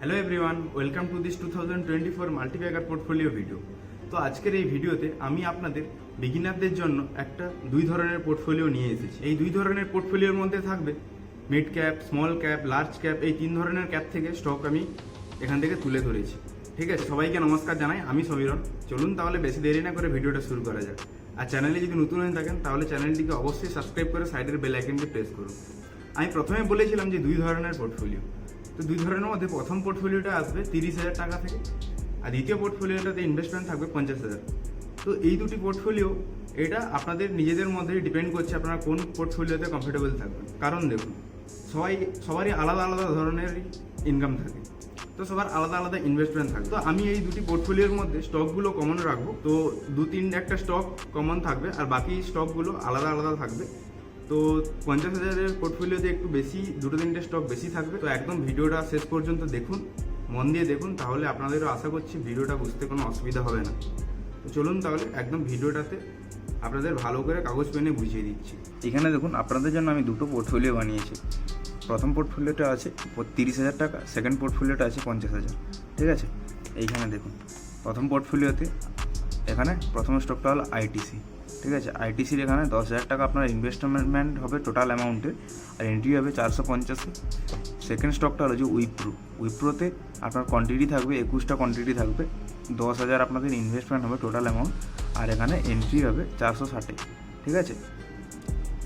Hello everyone welcome to this two thousand twenty four multibagger portfolio video তো আজকের এই ভিডিওতে আমি আপনাদের বিগিনারদের জন্য একটা দুই ধরনের পোর্টফোলিও নিয়ে এসেছি। এই দুই ধরনের পোর্টফোলিওর মধ্যে থাকবে mid cap small cap large cap এই তিন ধরনের ক্যাপ থেকে স্টক আমি এখান থেকে তুলে ধরেছি। ঠিক আছে, সবাইকে নমস্কার জানাই, আমি সমীরণ। চলুন তাহলে বেশি দেরি না করে ভিডিওটা শুরু করা যাক। আর চ্যানেলে যদি নতুন হয়ে থাকেন, তাহলে চ্যানেলটিকে অবশ্যই সাবস্ক্রাইব করে সাইডের বেল আইকনটি প্রেস করুন। আমি প্রথমে বলেছিলাম যে দুই ধরনের পোর্টফোলিও তো দুই ধরনের মধ্যে প্রথম পোর্টফোলিওটা আসবে তিরিশ হাজার টাকা থেকে, আর দ্বিতীয় পোর্টফোলিওটাতে ইনভেস্টমেন্ট থাকবে পঞ্চাশ হাজার। তো এই দুটি পোর্টফোলিও এটা আপনাদের নিজেদের মধ্যেই ডিপেন্ড করছে আপনারা কোন পোর্টফোলিওতে কমফোর্টেবল থাকবেন। কারণ দেখুন, সবাই, সবারই আলাদা আলাদা ধরনের ইনকাম থাকে, তো সবার আলাদা আলাদা ইনভেস্টমেন্ট থাকে। তো আমি এই দুটি পোর্টফোলিওর মধ্যে স্টকগুলো কমন রাখব, তো দু তিন একটা স্টক কমন থাকবে, আর বাকি স্টকগুলো আলাদা আলাদা থাকবে। তো পঞ্চাশ হাজারের পোর্টফোলিওতে একটু বেশি, দুটো তিনটে স্টক বেশি থাকবে। তো একদম ভিডিওটা শেষ পর্যন্ত দেখুন, মন দিয়ে দেখুন, তাহলে আপনাদেরও আশা করছি ভিডিওটা বুঝতে কোনো অসুবিধা হবে না। তো চলুন তাহলে একদম ভিডিওটাতে আপনাদের ভালো করে কাগজ পেনে বুঝিয়ে দিচ্ছি। এখানে দেখুন, আপনাদের জন্য আমি দুটো পোর্টফোলিও বানিয়েছি। প্রথম পোর্টফোলিওটা আছে তিরিশ হাজার টাকা সেকেন্ড পোর্টফোলিওটা আছে পঞ্চাশ হাজার। ঠিক আছে? এইখানে দেখুন, প্রথম পোর্টফোলিওতে এখানে প্রথম স্টকটা হলো আইটিসি ঠিক আছে আইটিসির এখানে দশ হাজার টাকা আপনার ইনভেস্টমেন্ট হবে টোটাল অ্যামাউন্টে আর এন্ট্রি হবে চারশো পঞ্চাশে। সেকেন্ড স্টকটা হলো যে উইপ্রো উইপ্রোতে আপনার কোয়ান্টিটি থাকবে, একুশটা কোয়ান্টিটি থাকবে, দশ হাজার আপনাদের ইনভেস্টমেন্ট হবে টোটাল অ্যামাউন্ট আর এখানে এন্ট্রি হবে চারশো ষাটে, ঠিক আছে?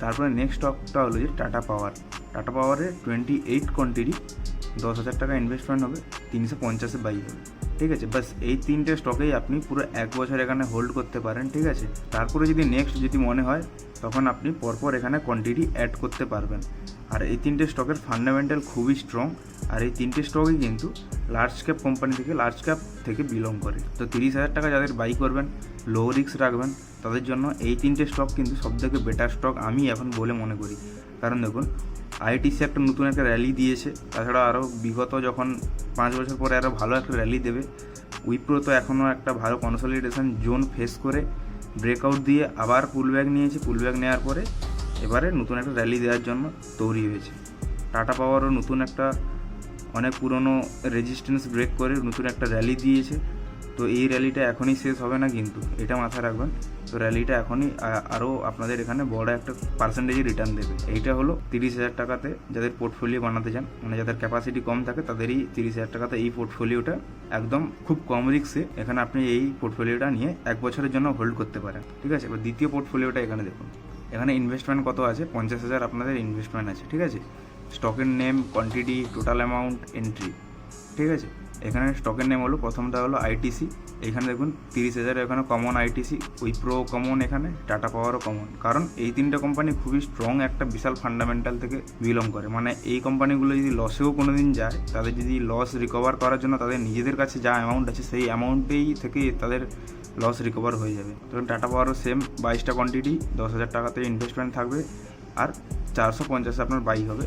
তারপরে নেক্সট স্টকটা হলো যে টাটা পাওয়ার টাটা পাওয়ারে টোয়েন্টি এইট কোয়ান্টিটি দশ হাজার টাকা ইনভেস্টমেন্ট হবে, তিনশো পঞ্চাশে বাই হবে। ঠিক আছে? বাস এই তিনটে স্টকেই আপনি পুরো এক বছর এখানে হোল্ড করতে পারেন, ঠিক আছে? তারপরে যদি নেক্সট যদি মনে হয়, তখন আপনি পরপর এখানে কোয়ান্টিটি অ্যাড করতে পারবেন। আর এই তিনটে স্টকের ফান্ডামেন্টাল খুবই স্ট্রং আর এই তিনটে স্টকই কিন্তু লার্জ ক্যাপ কোম্পানি থেকে লার্জ ক্যাপ থেকে বিলং করে। তো তিরিশ হাজার টাকা যাদের বাই করবেন লো রিস্ক রাখবেন, তাদের জন্য এই তিনটে স্টক কিন্তু সবথেকে বেটার স্টক আমি এখন বলে মনে করি। কারণ দেখুন আইটিসি একটা নতুন একটা র্যালি দিয়েছে। তাছাড়া আরও বিগত যখন পাঁচ বছর পরে আরও ভালো একটা র্যালি দেবে, উইপ্রো তো এখনও একটা ভালো কনসলিডেশন জোন ফেস করে ব্রেকআউট দিয়ে আবার পুল ব্যাগ নিয়েছে। পুল ব্যাগ নেওয়ার পরে এবারে নতুন একটা র্যালি দেওয়ার জন্য তৈরি হয়েছে। টাটা পাওয়ারও নতুন একটা অনেক পুরনো রেজিস্ট্যান্স ব্রেক করে নতুন একটা র্যালি দিয়েছে। তো এই র্যালিটা এখনই শেষ হবে না কিন্তু, এটা মাথায় রাখবেন। তো র্যালিটা এখনই আরও আপনাদের এখানে বড় একটা পার্সেন্টেজে রিটার্ন দেবে। এইটা হলো তিরিশ হাজার টাকাতে যাদের পোর্টফোলিও বানাতে চান মানে যাদের ক্যাপাসিটি কম থাকে তাদেরই তিরিশ হাজার টাকাতে এই পোর্টফোলিওটা একদম খুব কম রিক্সে এখানে আপনি এই পোর্টফোলিওটা নিয়ে এক বছরের জন্য হোল্ড করতে পারেন। ঠিক আছে? এবার দ্বিতীয় পোর্টফোলিওটা এখানে দেখুন। এখানে ইনভেস্টমেন্ট কত আছে? পঞ্চাশ হাজার আপনাদের ইনভেস্টমেন্ট আছে। ঠিক আছে? স্টকের name quantity total amount entry ঠিক আছে? এখানে স্টকের নেম হলো, প্রথমটা হলো আইটিসি এখানে দেখুন, তিরিশ হাজার এখানে কমন আইটিসি উইপ্রো কমন এখানে টাটা পাওয়ারও কমন কারণ এই তিনটা কোম্পানি খুবই স্ট্রং একটা বিশাল ফান্ডামেন্টাল থেকে বিলং করে। মানে এই কোম্পানিগুলো যদি লসেও কোনো দিন যায়, তাদের যদি লস রিকভার করার জন্য তাদের নিজেদের কাছে যা অ্যামাউন্ট আছে, সেই অ্যামাউন্টেই থেকে তাদের লস রিকভার হয়ে যাবে। ধরুন টাটা পাওয়ারও সেম বাইশটা কোয়ান্টিটি দশ হাজার টাকাতে ইনভেস্টমেন্ট থাকবে, আর চারশো পঞ্চাশে আপনার বাই হবে।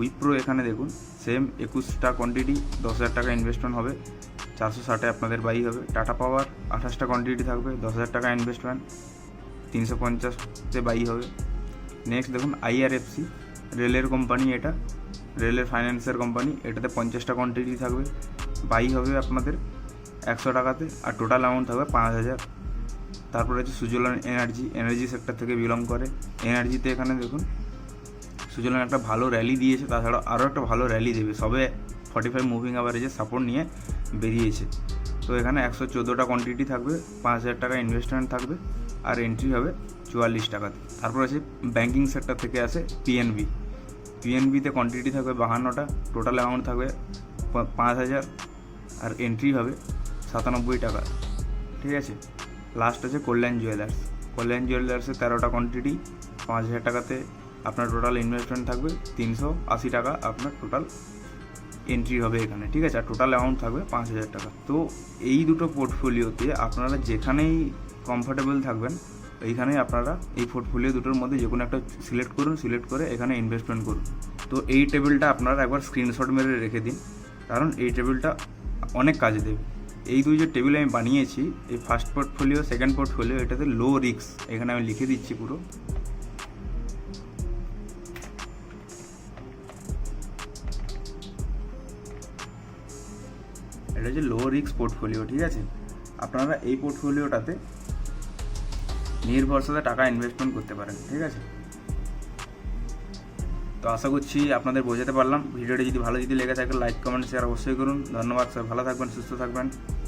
উইপ্রো এখানে দেখুন সেম একুশটা কোয়ান্টিটি দশ হাজার টাকা ইনভেস্টমেন্ট হবে। চারশো ষাটে আপনাদের বাই হবে। টাটা পাওয়ার আঠাশটা কোয়ান্টিটি থাকবে দশ হাজার টাকা ইনভেস্টমেন্ট তিনশো পঞ্চাশতে বাই হবে। নেক্সট দেখুন আইআরএফসি রেলের কোম্পানি এটা রেলের ফাইন্যান্সের কোম্পানি এটাতে পঞ্চাশটা কোয়ান্টিটি থাকবে। বাই হবে আপনাদের একশো টাকাতে, আর টোটাল অ্যামাউন্ট থাকবে পাঁচ হাজার তারপরে হচ্ছে সুজলান এনার্জি এনার্জি সেক্টর থেকে বিলং করে। এনার্জিতে এখানে দেখুন সুজলান একটা ভালো র্যালি দিয়েছে তাছাড়া আরও একটা ভালো র্যালি দেবে। সবে ফর্টি ফাইভ মুভিং অ্যাভারেজের সাপোর্ট নিয়ে বেরিয়েছে। তো এখানে একশো চোদ্দোটা কোয়ান্টিটি থাকবে, পাঁচ হাজার টাকা ইনভেস্টমেন্ট থাকবে, আর এন্ট্রি হবে চুয়াল্লিশ টাকাতে। তারপর আছে ব্যাঙ্কিং সেক্টর থেকে আসে পিএনবি পিএনবিতে কোয়ান্টিটি থাকবে বাহান্নটা টোটাল অ্যামাউন্ট থাকবে পাঁচ হাজার, আর এন্ট্রি হবে সাতানব্বই টাকা। ঠিক আছে? লাস্ট আছে কল্যাণ জুয়েলার্স কল্যাণ জুয়েলার্সের তেরোটা কোয়ান্টিটি পাঁচ হাজার টাকাতে আপনার টোটাল ইনভেস্টমেন্ট থাকবে তিনশো আশি টাকা, আপনার টোটাল এন্ট্রি হবে এখানে, ঠিক আছে? আর টোটাল অ্যামাউন্ট থাকবে পাঁচ হাজার টাকা। তো এই দুটো পোর্টফোলিওতে আপনারা যেখানেই কমফোর্টেবল থাকবেন, এইখানেই আপনারা এই পোর্টফোলিও দুটোর মধ্যে যে কোনো একটা সিলেক্ট করুন সিলেক্ট করে এখানে ইনভেস্টমেন্ট করুন। তো এই টেবিলটা আপনারা একবার স্ক্রিনশট মেরে রেখে দিন, কারণ এই টেবিলটা অনেক কাজে দেবে। এই দুই যে টেবিল আমি বানিয়েছি, এই ফার্স্ট পোর্টফোলিও সেকেন্ড পোর্টফোলিও এটাতে লো রিস্ক এখানে আমি লিখে দিচ্ছি পুরো। এটা হচ্ছে লো রিক্স পোর্টফোলিও ঠিক আছে? আপনারা এই পোর্টফোলিওটাতে নির্ভরশীলতা টাকা ইনভেস্টমেন্ট করতে পারেন, ঠিক আছে? তো আশা করছি আপনাদের বোঝাতে পারলাম। ভিডিওটি যদি ভালো যদি লেগে থাকে লাইক কমেন্ট শেয়ার অবশ্যই করুন। ধন্যবাদ স্যার ভালো থাকবেন, সুস্থ থাকবেন।